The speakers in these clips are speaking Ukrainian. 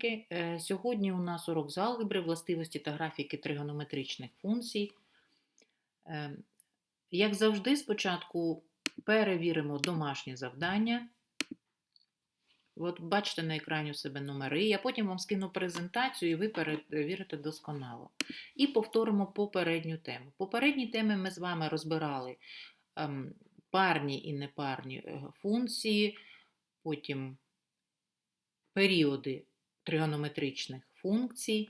Е, Сьогодні у нас урок з алгебри, властивості та графіки тригонометричних функцій. Е, Як завжди, спочатку перевіримо домашнє завдання. От бачите на екрані у себе номери. Я потім вам скину презентацію, і ви перевірите досконало. І повторимо попередню тему. Попередні теми ми з вами розбирали ем, парні і непарні е, функції, потім періоди тригонометричних функцій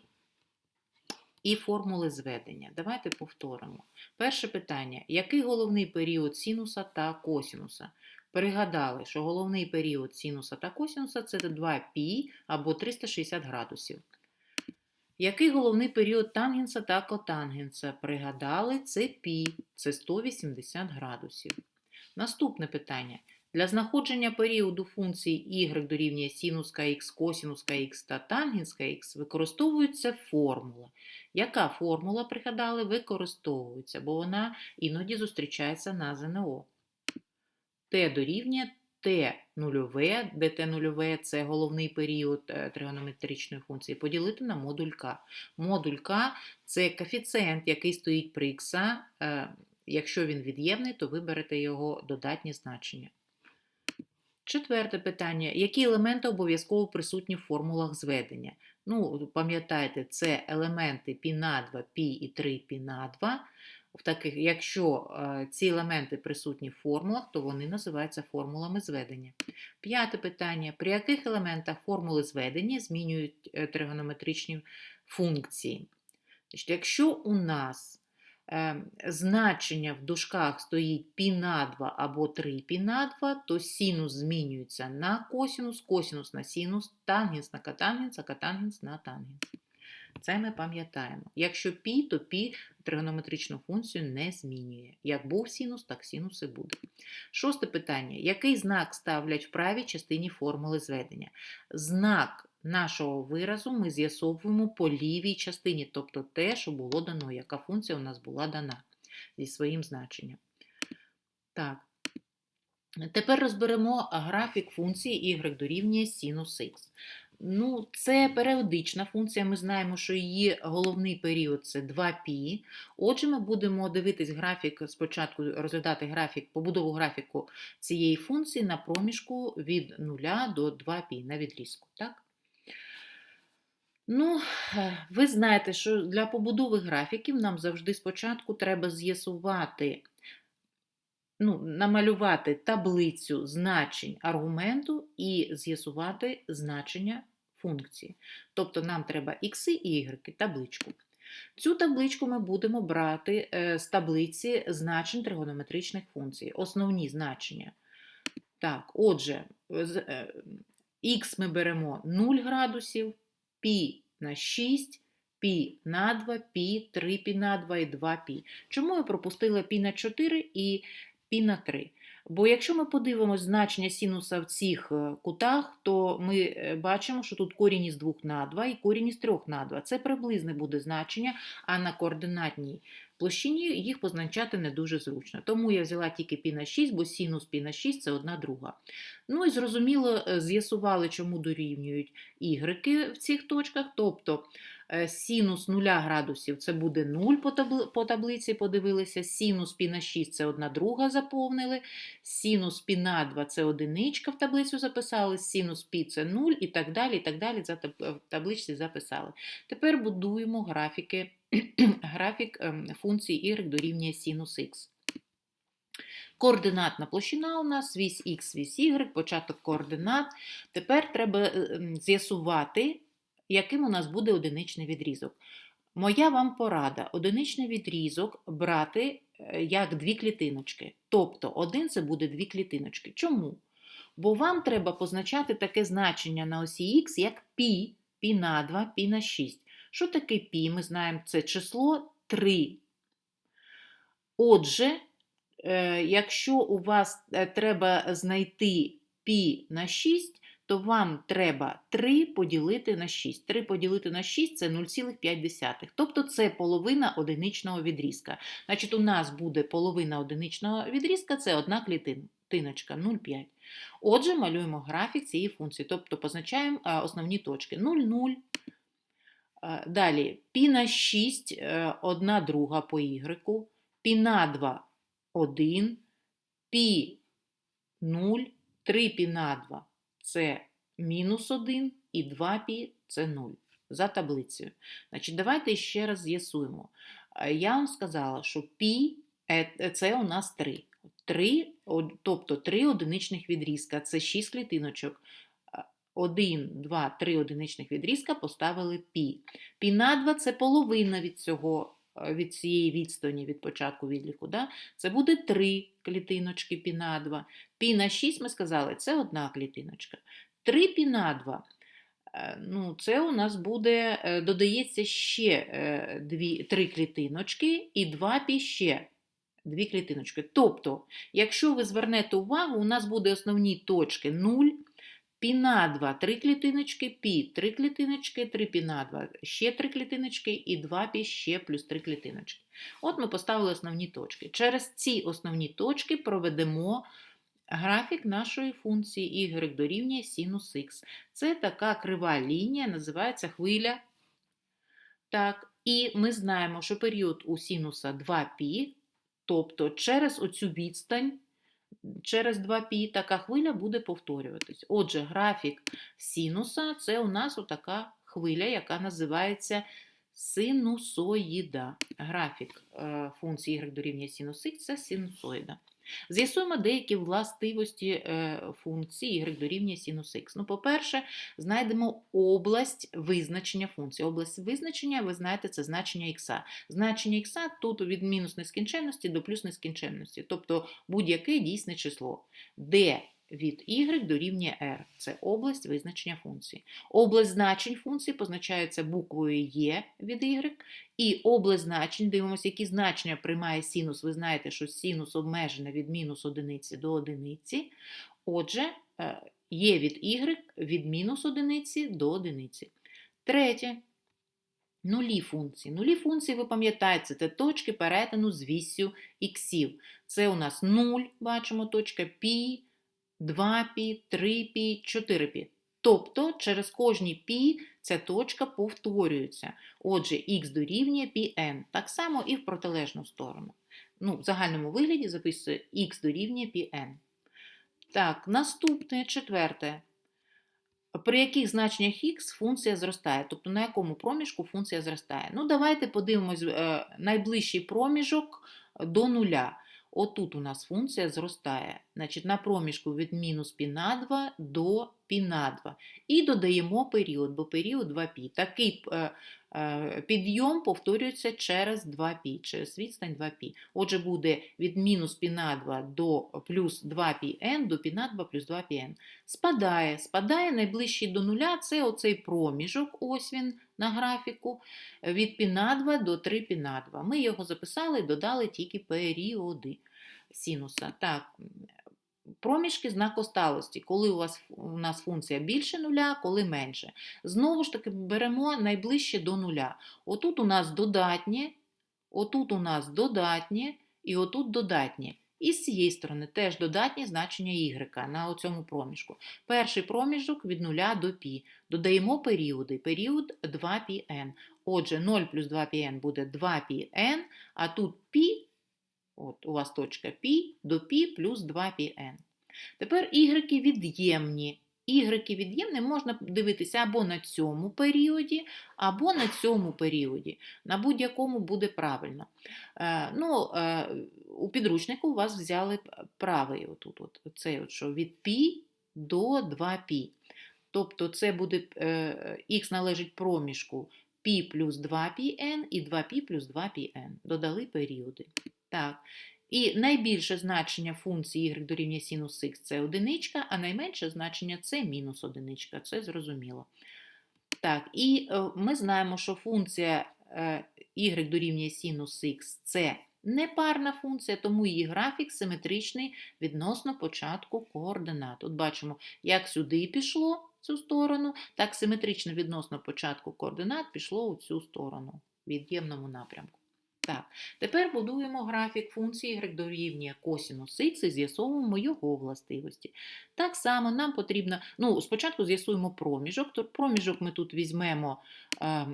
і формули зведення. Давайте повторимо. Перше питання: який головний період синуса та косінуса? Пригадали, що головний період синуса та косінуса це 2π або 360 градусів. Який головний період тангенса та котангенса? Пригадали, це π, це 180 градусів. Наступне питання. Для знаходження періоду функції y дорівнює синус х, косинус х та тангенс х використовується формула. Яка формула, пригадали, використовується, бо вона іноді зустрічається на ЗНО. t дорівнює t нульове, де t нульове – це головний період е, тригонометричної функції, поділити на модуль k. Модуль k – це коефіцієнт, який стоїть при х. е, Якщо він від'ємний, то виберете його додатні значення. Четверте питання. Які елементи обов'язково присутні в формулах зведення? Ну, пам'ятаєте, це елементи π на 2, π і 3 π на 2. В таких, якщо е, ці елементи присутні в формулах, то вони називаються формулами зведення. П'яте питання. При яких елементах формули зведення змінюють е, тригонометричні функції? Значить, якщо у нас е, Ем, значення в дужках стоїть пі на 2 або 3 пі на 2, то синус змінюється на косінус, косінус на синус, тангенс на катангенс, а катангенс на тангенс. Це ми пам'ятаємо. Якщо пі, то пі тригонометричну функцію не змінює. Як був синус, так синус і буде. Шосте питання: який знак ставлять в правій частині формули зведення? Знак нашого виразу ми з'ясовуємо по лівій частині, тобто те, що було дано, яка функція у нас була дана зі своїм значенням. Так. Тепер розберемо графік функції y дорівнює синус х. Ну, це періодична функція. Ми знаємо, що її головний період це 2π. Отже, ми будемо дивитись графік, спочатку розглядати графік, побудову графіку цієї функції на проміжку від 0 до 2π на відрізку. Так? Ну, е, ви знаєте, що для побудови графіків нам завжди спочатку треба з'ясувати, ну, намалювати таблицю значень аргументу і з'ясувати значення функції. Тобто нам треба х і y, табличку. Цю табличку ми будемо брати е, з таблиці значень тригонометричних функцій, основні значення. Так, отже, х ми беремо 0 градусів, π на 6, пі на 2, пі, 3 пі на 2 і 2 пі. Чому я пропустила пі на 4 і пі на 3? Бо якщо ми подивимось значення синуса в цих е, кутах, то ми е, бачимо, що тут корінь із 2 на 2 і корінь із 3 на 2. Це приблизне буде значення, а на координатній площині їх позначати не дуже зручно. Тому я взяла тільки π на 6, бо синус π на 6 це одна друга. Ну і зрозуміло, е, з'ясували, чому дорівнюють ігреки в цих точках. Тобто Е, Сінус 0 градусів це буде 0 по таблиці, подивилися. Синус пі на 6 це 1 друга заповнили. Синус пі на 2 це одиничка в таблицю записали, синус пі це 0 і так далі. і так далі за В табличці записали. Тепер будуємо графіки, графік ем, функції y дорівнює синус х. Координатна площина у нас вісь Х, вісь Y, початок координат. Тепер треба е, ем, з'ясувати яким у нас буде одиничний відрізок. Моя вам порада: одиничний відрізок брати е, як дві клітиночки. Тобто один це буде дві клітиночки. Чому? Бо вам треба позначати таке значення на осі х, як пі, пі на 2, пі на 6. Що таке пі? Ми знаємо, це число 3. Отже, е, якщо у вас е, треба знайти пі на 6, то вам треба 3 поділити на 6. 3 поділити на 6 це 0,5. Тобто це половина одиничного відрізка. Значить, у нас буде половина одиничного відрізка це одна клітиночка 0,5. Отже, малюємо графік цієї функції, тобто позначаємо основні точки 0,0. Далі пі на 6, 1 е, друга по ігреку. пі на 2 1, пі 0, 3 пі на 2 це мінус 1 і 2 π це 0 за таблицею. Значить, давайте ще раз з'ясуємо. Е, Я вам сказала, що π е, це у нас 3. 3, тобто 3 одиничних відрізка, це 6 клітиночок. 1, 2, 3 одиничних відрізка поставили пі. Пі на 2 це половина від цього, е, від цієї відстані від початку відліку. Да? Це буде 3 клітиночки пі на 2. Пі на 6 ми сказали, це одна клітиночка. 3 пі на 2. е, Ну, це у нас буде, е, додається ще е, дві, 3 клітиночки і 2 пі ще дві клітиночки. Тобто, якщо ви звернете увагу, у нас буде основні точки 0, пі на 2 3 клітиночки, пі 3 клітиночки, 3 пі на 2 ще 3 клітиночки і 2 пі ще плюс 3 клітиночки. От ми поставили основні точки. Через ці основні точки проведемо графік нашої функції y дорівнює синус х. Це така крива лінія, називається хвиля. Так, і ми знаємо, що період у синуса 2π, тобто через оцю відстань через 2π така хвиля буде повторюватись. Отже, графік синуса це у нас отака хвиля, яка називається синусоїда. Графік е, функції y дорівнює синус х – це синусоїда. З'ясуємо деякі властивості е, функції y дорівнює синус х. Ну, по-перше, знайдемо область визначення функції. Область визначення, ви знаєте, це значення х. Значення х тут від мінус нескінченності до плюс нескінченності, тобто будь-яке дійсне число, де від y дорівнює r. Це область визначення функції. Область значень функції позначається буквою Е від y, і область значень, дивимося, які значення приймає синус. Ви знаєте, що синус обмежений від мінус одиниці до одиниці. Отже, е, є від y від мінус одиниці до одиниці. Третє. Нулі функції. Нулі функції, ви пам'ятаєте, це точки перетину з вісю іксів. Це у нас 0, бачимо, точка пі, 2 пі, 3 пі, 4 пі. Тобто через кожні пі ця точка повторюється. Отже, х дорівнює пі n. Так само і в протилежну сторону. Ну, В загальному вигляді записується х дорівнює πn. Так, наступне четверте. При яких значеннях х функція зростає, тобто на якому проміжку функція зростає. Ну, давайте подивимось е, найближчий проміжок до нуля. Отут у нас функція зростає. Значить, на проміжку від мінус π на 2 до π на 2. І додаємо період, бо період 2π. Такий е, е, підйом повторюється через 2π, через відстань 2π. Отже, буде від мінус π на 2 до плюс 2πn до π на 2 плюс 2πn. Спадає. Спадає найближчий до нуля, це оцей проміжок, ось він на графіку, від π на 2 до 3 π на 2. Ми його записали і додали тільки періоди синуса. Так, проміжки знакосталості, коли у вас у нас функція більше нуля, коли менше. Знову ж таки, беремо найближче до нуля. Отут у нас додатнє, отут у нас додатнє і отут додатнє. І з цієї сторони теж додатнє значення y на цьому проміжку. Перший проміжок від 0 до π. Додаємо періоди. Період 2πn. Отже, 0 плюс 2πn буде 2πn, а тут π, от у вас точка π, до π плюс 2πn. Тепер y від'ємні. Y від'ємні можна дивитися або на цьому періоді, або на цьому періоді. На будь-якому буде правильно. Е, ну, е, у підручнику у вас взяли правий отут, от, цей, от, що від π до 2π. Тобто це буде е, х належить проміжку π плюс 2πn і 2π плюс 2πn. Додали періоди. Так. І найбільше значення функції y дорівнює синус х це одиничка, а найменше значення це мінус одиничка. Це зрозуміло. Так, і е, ми знаємо, що функція е, y дорівнює синус х це непарна функція, тому її графік симетричний відносно початку координат. Тут бачимо, як сюди пішло в цю сторону, так симетрично відносно початку координат пішло у цю сторону в від'ємному напрямку. Так, тепер будуємо графік функції y дорівнює косінус х і з'ясовуємо його властивості. Так само нам потрібно, ну, спочатку з'ясуємо проміжок. Проміжок ми тут візьмемо е,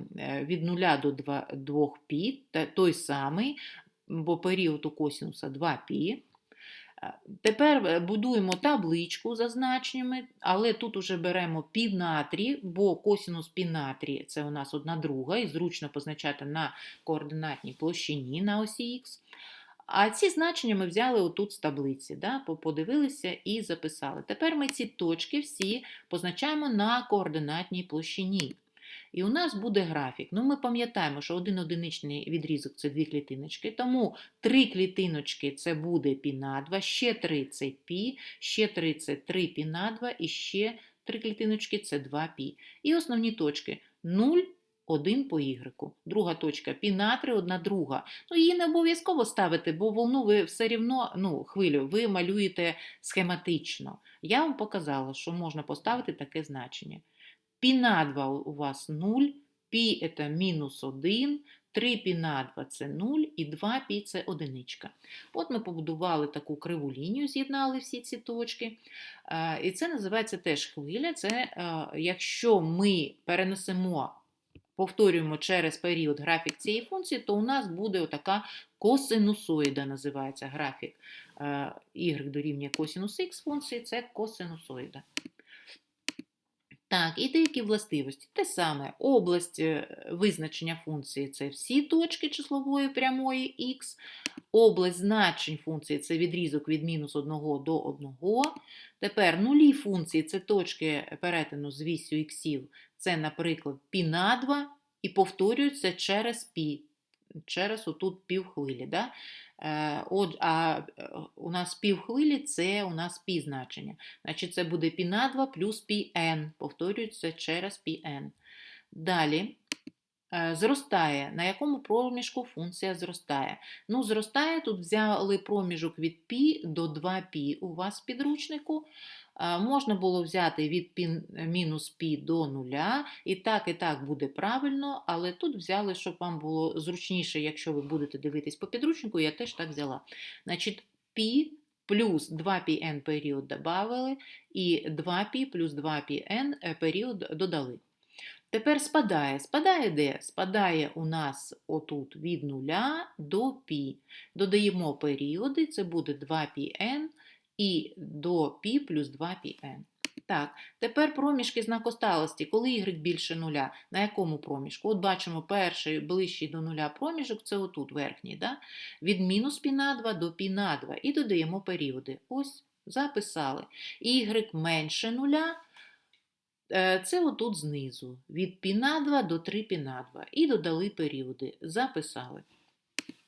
від 0 до 2, 2π, той самий, бо період у косінуса 2π. Тепер е, будуємо табличку за значеннями, але тут уже беремо пі натрі, бо косінус пі натрі це у нас одна друга, і зручно позначати на координатній площині на осі х. А ці значення ми взяли отут з таблиці, да? подивилися і записали. Тепер ми ці точки всі позначаємо на координатній площині. І у нас буде графік. Ну, ми пам'ятаємо, що один одиничний відрізок це дві клітиночки, тому три клітиночки це буде пі на 2, ще три це пі, ще три це 3 пі на 2 і ще три клітиночки це 2 пі. І основні точки 0, 1 по y. Друга точка пі на 3, одна друга. Ну, її не обов'язково ставити, бо волну ви все рівно, ну, хвилю, ви малюєте схематично. Я вам показала, що можна поставити таке значення. Пі на 2 у вас 0, пі це мінус 1, 3 пі на 2 це 0 і 2 пі це одиничка. От ми побудували таку криву лінію, з'єднали всі ці точки. І це називається теж хвиля. Це якщо ми перенесемо, повторюємо через період графік цієї функції, то у нас буде отака косинусоїда, називається графік y дорівнює косинус х функції, це косинусоїда. Так, і деякі властивості. Те саме, область е, визначення функції це всі точки числової прямої х, область значень функції це відрізок від мінус 1 до 1. Тепер нулі функції це точки перетину з вісю іксів, це, наприклад, пі на 2 і повторюються через пі, через отут півхвилі. Да? Е, От, а е, у нас півхвилі це у нас пі значення. Значить, це буде π на 2 плюс πn. Повторюється через πn. Далі е, зростає. На якому проміжку функція зростає? Ну, зростає, тут взяли проміжок від π до 2π у вас в підручнику. Е, Можна було взяти від пі, мінус π до нуля, і так, і так буде правильно, але тут взяли, щоб вам було зручніше, якщо ви будете дивитись по підручнику, я теж так взяла. Значить, π плюс 2πn період додали, і 2π плюс 2πn е, період додали. Тепер спадає. Спадає де? Спадає у нас отут від 0 до π. Додаємо періоди, це буде 2πn і до π плюс 2πn. Так, тепер проміжки знакосталості. Коли y більше нуля, на якому проміжку? От бачимо перший ближчий до нуля проміжок, це отут верхній. Да? Від мінус π на 2 до π на 2. І додаємо періоди. Ось, записали. Y менше нуля. е, Це отут знизу. Від π на 2 до 3 π на 2. І додали періоди. Записали.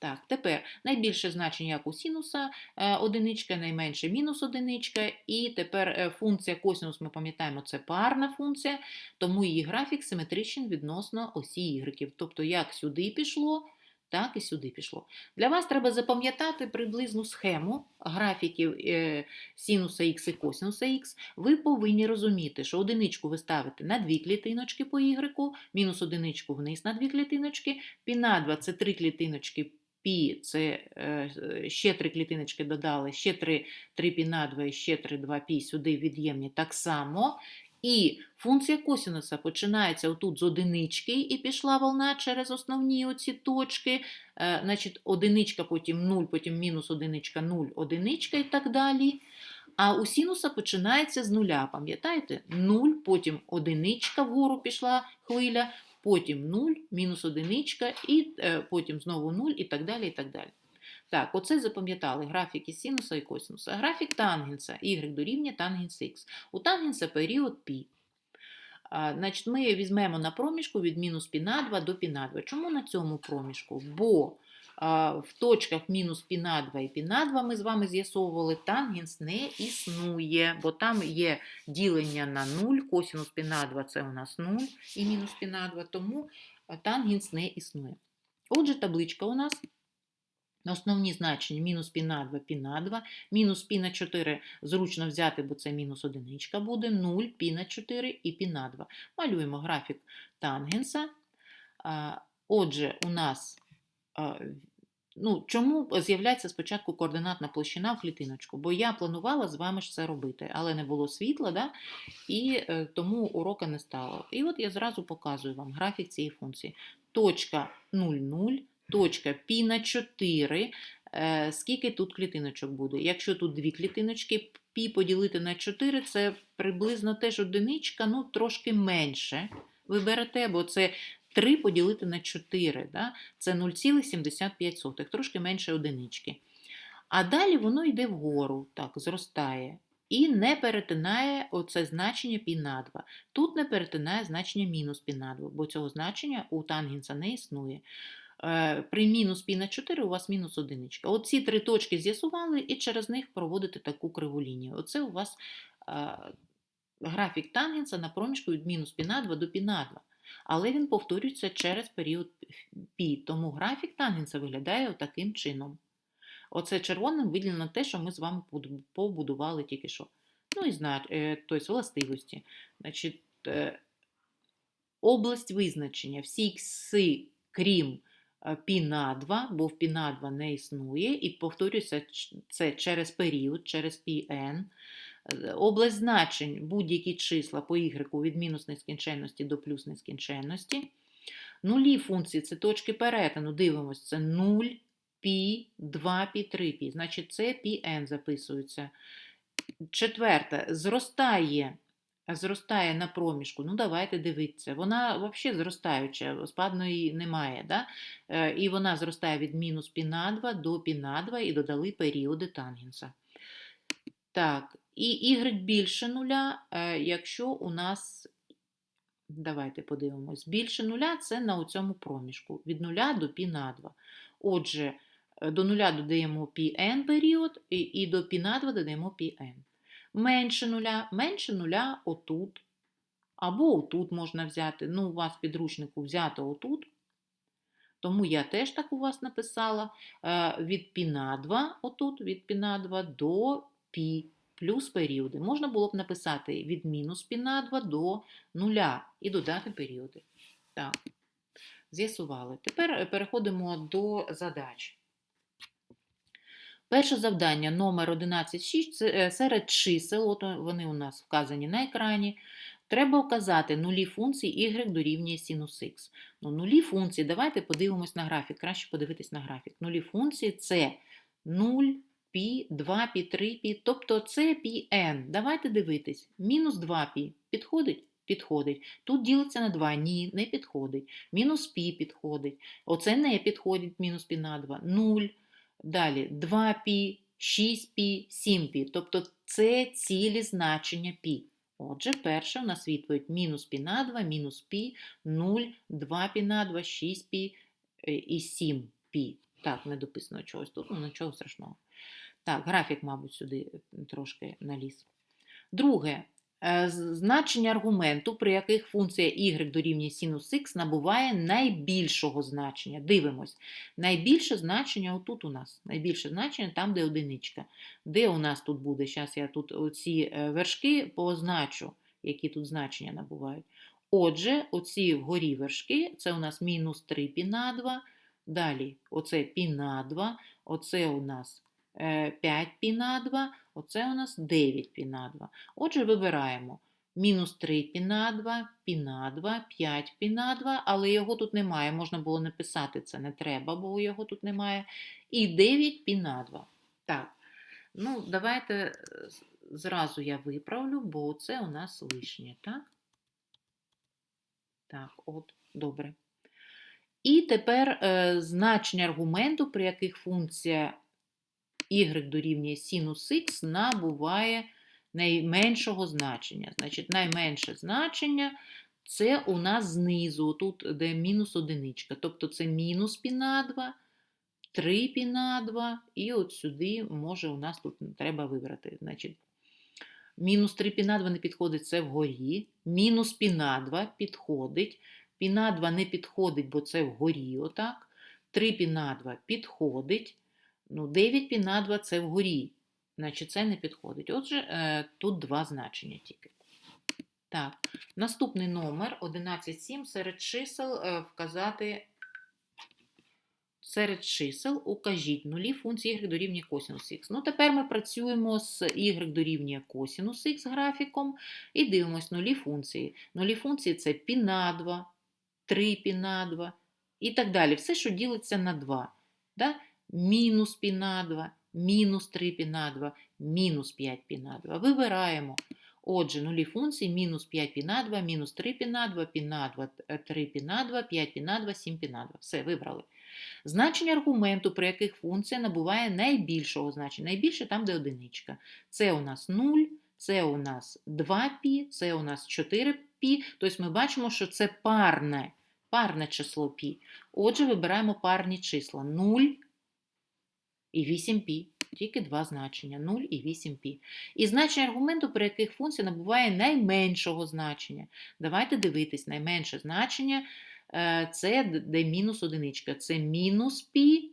Так, тепер найбільше значення як у синуса е, одиничка, найменше мінус одиничка. І тепер е, функція косинус, ми пам'ятаємо, це парна функція, тому її графік симетричний відносно осі ігреків. Тобто, як сюди пішло, так і сюди пішло. Для вас треба запам'ятати приблизну схему графіків е, синуса х і косинуса х. Ви повинні розуміти, що одиничку ви ставите на дві клітиночки по y, мінус одиничку вниз на дві клітиночки, пі на 2 це три клітиночки пі, це е, ще три клітиночки додали, ще три, 3 пі на 2 і ще 3 2 пі сюди від'ємні так само. І функція косинуса починається отут з одинички, і пішла волна через основні оці точки. Е, значить, одиничка, потім 0, потім мінус одиничка, 0, одиничка і так далі. А у синуса починається з нуля, пам'ятаєте? 0, потім одиничка вгору пішла хвиля, потім 0, мінус одиничка, і е, потім знову 0 і так далі. і так далі. Так, оце запам'ятали графіки синуса і косинуса. Графік тангенса y дорівнює тангенс Х. У тангенса період пі. Значить, Ми візьмемо на проміжку від мінус пі на 2 до пі на 2. Чому на цьому проміжку? Бо в точках мінус пі на 2 і пі на 2 ми з вами з'ясовували, тангенс не існує, бо там є ділення на 0, Косинус пі на 2 це у нас 0 і мінус пі на 2, тому тангенс не існує. Отже, табличка у нас. Основні значення мінус пі на 2, пі на 2, мінус пі на 4 зручно взяти, бо це мінус одиничка буде, 0, пі на 4 і пі на 2. Малюємо графік тангенса. Отже, у нас Ну, чому з'являється спочатку координатна площина в клітиночку? Бо я планувала з вами ж це робити, але не було світла, да? і е, тому урока не стало. І от я зразу показую вам графік цієї функції. Точка 0,0, точка пі на 4. Е, скільки тут клітиночок буде? Якщо тут дві клітиночки, пі поділити на 4, це приблизно теж одиничка, ну трошки менше. Ви берете, бо це 3 поділити на 4. да? Це 0,75, трошки менше одинички. А далі воно йде вгору, так, зростає. І не перетинає оце значення пі на 2. Тут не перетинає значення мінус пі на 2, бо цього значення у тангенса не існує. Е, при мінус пі на 4 у вас мінус одиничка. Оці три точки з'ясували, і через них проводите таку криву лінію. Оце у вас е, графік тангенса на проміжку від мінус пі на 2 до пі на 2. Але він повторюється через період пі, тому графік тангенса виглядає таким чином. Оце червоним виділено те, що ми з вами побудували тільки що. Ну і знач... Е, тобто властивості. Значить, Область визначення, всі ікси, крім π на 2, бо в π на 2 не існує, і повторюється це через період, через πn. Область значень будь-які числа по y від мінус нескінченності до плюс нескінченності. Нулі функції це точки перетину. Дивимося, це 0, π, 2 π, 3 π. Значить, це πn записується. Четверте, зростає. Зростає на проміжку, ну давайте дивитися. Вона взагалі зростаюча, спадної немає. Да? І вона зростає від мінус π на 2 до π на 2 і додали періоди тангенса. Так, і y більше нуля, е, якщо у нас, давайте подивимось, більше нуля це на цьому проміжку, від нуля до π на 2. Отже, е, до нуля додаємо πn період, і, і до π на 2 додаємо πn. менше нуля, менше нуля отут. Або отут можна взяти. Ну, у вас підручнику взято отут. Тому я теж так у вас написала: е, від піна 2, отут, від піна 2 до пі, плюс періоди. Можна було б написати від мінус піна 2 до нуля і додати періоди. Так, з'ясували. Тепер е, переходимо до задач. Перше завдання номер 11.6 це е, серед чисел, от вони у нас вказані на екрані. Треба вказати нулі функції y дорівнює синус х. Ну, Нулі функції, давайте подивимось на графік. Краще подивитись на графік. Нулі функції це 0, π, 2 π, 3 π, тобто це πn. Давайте дивитись. Мінус 2 π підходить? Підходить. Тут ділиться на 2, ні, не підходить. Мінус π підходить. Оце не підходить, мінус π на 2, 0. Далі 2 π, 6 π, 7 пі. Тобто це цілі значення π. Отже, перше у нас відповідь мінус π на 2, мінус π, 0, 2 π на 2, 6 π і 7 π. Так, не дописано чогось тут, ну нічого страшного. Так, графік, мабуть, сюди трошки наліз. Друге, е, значення аргументу, при яких функція y дорівнює синус х набуває найбільшого значення. Дивимось. Найбільше значення отут у нас. Найбільше значення там, де одиничка. Де у нас тут буде? Зараз я тут ці е, вершки позначу, які тут значення набувають. Отже, оці вгорі вершки, це у нас мінус 3 пі на 2. Далі, оце пі на 2, оце у нас 5 е, пі на 2, оце у нас 9 пі на 2. Отже, вибираємо мінус 3 пі на 2, пі на 2, 5 пі на 2, але його тут немає. Можна було написати це, не треба, бо його тут немає. І 9 пі на 2. Так, ну, давайте е, зразу я виправлю, бо це у нас лишнє, так? Так, от, добре. І тепер е, значення аргументу, при яких функція y дорівнює синус х набуває найменшого значення. Значить, найменше значення це у нас знизу, тут де мінус одиничка. Тобто це мінус пі на 2, 3 пі на 2, і от сюди може у нас тут треба вибрати. Значить, Мінус 3 пі на 2 не підходить, це вгорі. Мінус пі на 2 підходить. Пі на 2 не підходить, бо це вгорі, отак. 3 пі на 2 підходить. Ну, 9 пі на 2 це вгорі, значить це не підходить. Отже, е, тут два значення тільки. Так, наступний номер 11,7 серед чисел е, вказати серед чисел укажіть нулі функції y дорівнює косинус х. Ну, тепер ми працюємо з y дорівнює косинус х графіком і дивимось нулі функції. Нулі функції це π на 2, 3 π на 2 і так далі. Все, що ділиться на 2. Да? мінус пі на 2, мінус 3 пі на 2, мінус 5 пі на 2. Вибираємо. Отже, нулі функції мінус 5 пі на 2, мінус 3 пі на 2, пі на 2, 3 е, пі на 2, 5 пі на 2, 7 пі на 2. Все, вибрали. Значення аргументу, при яких функція набуває найбільшого значення. Найбільше там, де одиничка. Це у нас 0, це у нас 2 пі, це у нас 4 пі. Тобто ми бачимо, що це парне, парне число пі. Отже, вибираємо парні числа 0, і 8π. Тільки два значення 0 і 8π. І значення аргументу, при яких функція набуває найменшого значення. Давайте дивитись, найменше значення е, це де мінус одиничка. Це мінус пі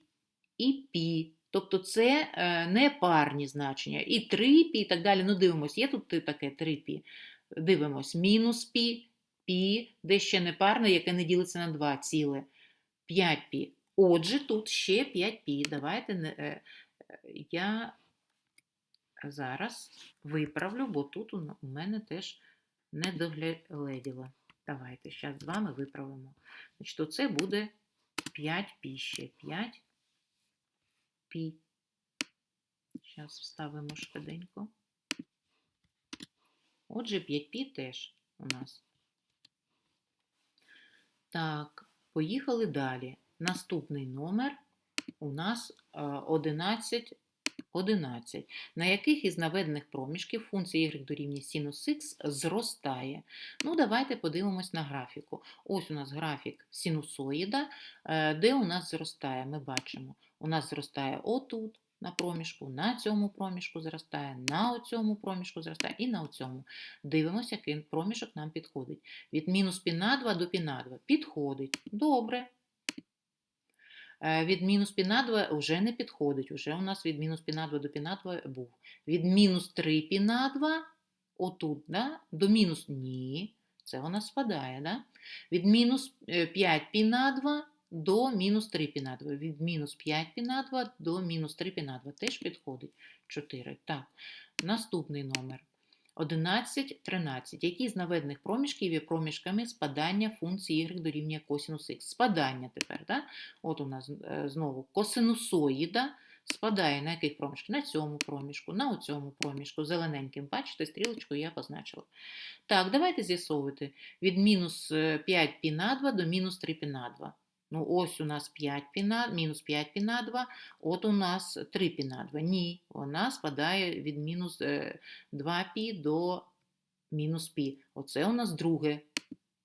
і пі. Тобто це е, не парні значення. І 3 пі і так далі. Ну, дивимось, є тут таке 3 пі. Дивимось, мінус пі, пі, де ще не парне, яке не ділиться на 2 ціле. 5 пі. Отже, тут ще 5 π. Давайте не, е, я зараз виправлю, бо тут у мене теж не догляділа. Давайте зараз з вами виправимо. Значить, оце буде 5 пі ще 5 пі. Зараз вставимо швиденько. Отже, 5 пі теж у нас. Так, поїхали далі. Наступний номер у нас 11, 11, на яких із наведених проміжків функція y дорівнює синус х зростає. Ну, давайте подивимось на графіку. Ось у нас графік синусоїда, е, де у нас зростає. Ми бачимо, у нас зростає отут. На проміжку, на цьому проміжку зростає, на цьому проміжку зростає і на цьому. Дивимося, який проміжок нам підходить. Від мінус пі на 2 до пі на 2. Підходить. Добре. Е, Від мінус пі на 2 вже не підходить. Уже у нас від мінус пі на 2 до пі на 2 був. Від мінус 3 пі на 2, отут, да? до мінус ні, це у нас спадає. Да? Від мінус 5 пі на 2 до мінус 3 пі на 2. Від мінус 5 пі на 2 до мінус 3 пі на 2. Теж підходить 4. Так, наступний номер. 11, 13. Які з наведених проміжків є проміжками спадання функції y дорівнює косинус х? Спадання тепер. Да? От у нас е, знову косинусоїда спадає на яких проміжках? На цьому проміжку, на цьому проміжку, зелененьким. Бачите, стрілочкою я позначила. Так, давайте з'ясовувати від мінус 5 пі на 2 до мінус 3 пі на 2. Ну, ось у нас 5 пі на, мінус 5 пі на 2, от у нас 3 пі на 2. Ні, вона спадає від мінус 2 пі до мінус пі. Оце у нас друге.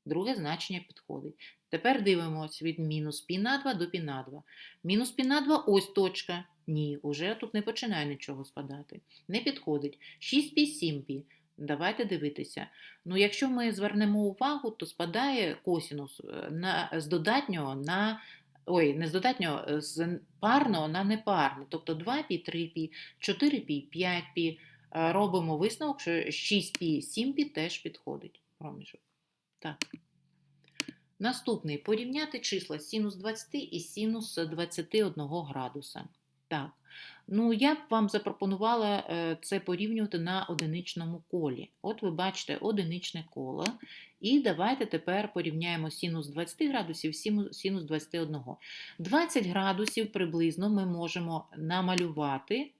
Друге значення підходить. Тепер дивимося від мінус пі на 2 до пі на 2. Мінус пі на 2 ось точка. Ні, уже тут не починає нічого спадати. Не підходить. 6 пі, 7 пі. Давайте дивитися. Ну, якщо ми звернемо увагу, то спадає косінус е, на, з додатнього на. Ой, не з додатнього, е, з парного на непарне. Тобто 2π, 3π, 4π, 5π. Робимо висновок, що 6π, 7π теж підходить проміжок. Так. Наступний порівняти числа синус 20 і синус 21 градуса. Так. Ну, я б вам запропонувала е, це порівнювати на одиничному колі. От ви бачите одиничне коло. І давайте тепер порівняємо синус 20 градусів синус 21. 20 градусів приблизно ми можемо намалювати.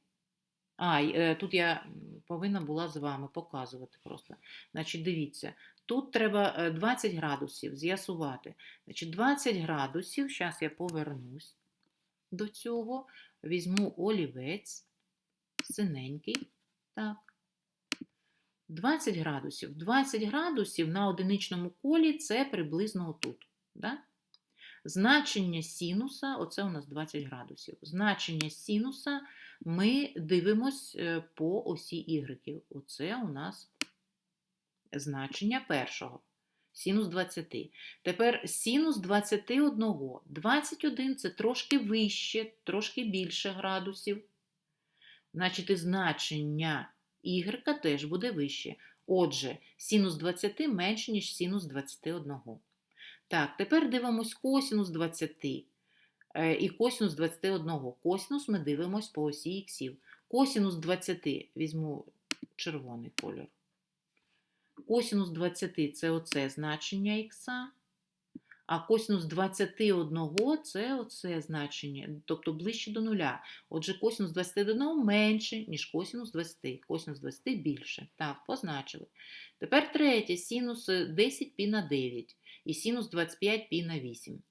А, е, тут я повинна була з вами показувати просто. Значить, дивіться, тут треба 20 градусів з'ясувати. Значить, 20 градусів, зараз я повернусь до цього. Візьму олівець, синенький, так. 20 градусів. 20 градусів на одиничному колі це приблизно отут. Да? Значення синуса, оце у нас 20 градусів. Значення синуса ми дивимось е, по осі Y. Оце у нас значення першого. Синус 20. Тепер синус 21. 21 це трошки вище, трошки більше градусів. Значить, і значення y теж буде вище. Отже, синус 20 менше, ніж синус 21. Так, тепер дивимось косинус 20. Е, І косінус 21. Косінус ми дивимось по осі іксів. Косінус 20 візьму червоний кольор. Косінус 20 це оце значення ікса. А косінус 21 це оце значення, тобто ближче до нуля. Отже, косінус 21 менше, ніж косінус 20. Косінус 20 більше. Так, позначили. Тепер третє, синус 10 пі на 9 і синус 25 пі на 8.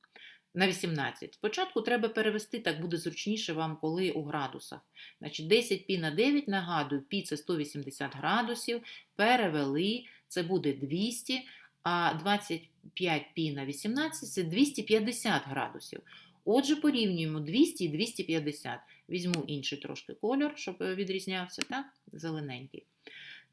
На 18. Спочатку треба перевести, так буде зручніше вам, коли у градусах. Значить, 10 пі на 9, нагадую, пі це 180 градусів, перевели, це буде 200, а 25 пі на 18 це 250 градусів. Отже, порівнюємо 200 і 250. Візьму інший трошки кольор, щоб е, відрізнявся, так? Зелененький.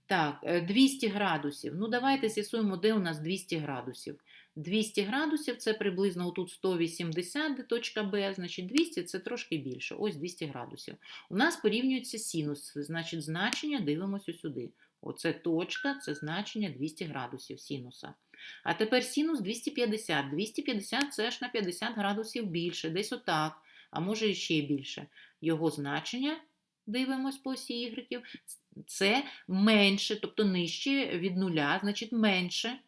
Так, е, 200 градусів. Ну, давайте з'ясуємо, де у нас 200 градусів. 200 градусів це приблизно отут 180, де точка Б, значить 200 це трошки більше. Ось 200 градусів. У нас порівнюється синус, значить значення дивимося сюди. Оце точка, це значення 200 градусів синуса. А тепер синус 250. 250 це ж на 50 градусів більше, десь отак, а може і ще більше. Його значення, дивимось по осі ігреків, це менше, тобто нижче від нуля, значить менше.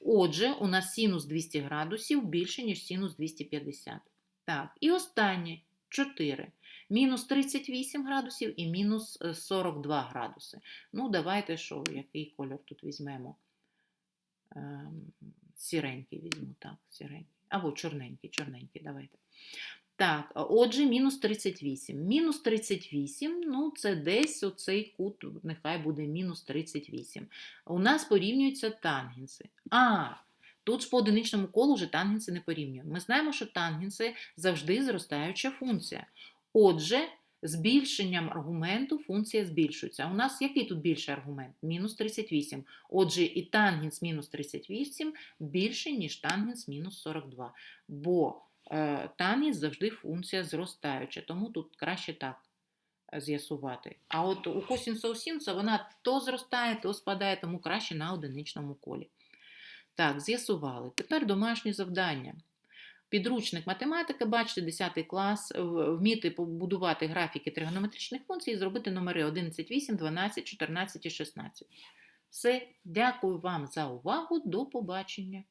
Отже, у нас синус 200 градусів більше, ніж синус 250. Так, і останнє 4. Мінус 38 градусів і мінус е, 42 градуси. Ну, давайте що, який кольор тут візьмемо? Ем, Сіренький візьму, так, сіренький. Або чорненький, чорненький, давайте. Так, отже, мінус 38. Мінус 38, ну, це десь оцей кут, нехай буде мінус 38. У нас порівнюються тангенси. А, тут ж по одиничному колу вже тангенси не порівнюємо. Ми знаємо, що тангенси завжди зростаюча функція. Отже, збільшенням аргументу функція збільшується. У нас який тут більший аргумент? Мінус 38. Отже, і тангенс мінус 38 більше, ніж тангенс мінус 42. Бо е, тангенс завжди функція зростаюча, тому тут краще так е, з'ясувати. А от у косінуса у вона то зростає, то спадає, тому краще на одиничному колі. Так, з'ясували. Тепер домашнє завдання. Підручник математики, бачите, 10 клас, вміти побудувати графіки тригонометричних функцій і зробити номери 11, 8, 12, 14 і 16. Все, дякую вам за увагу. До побачення.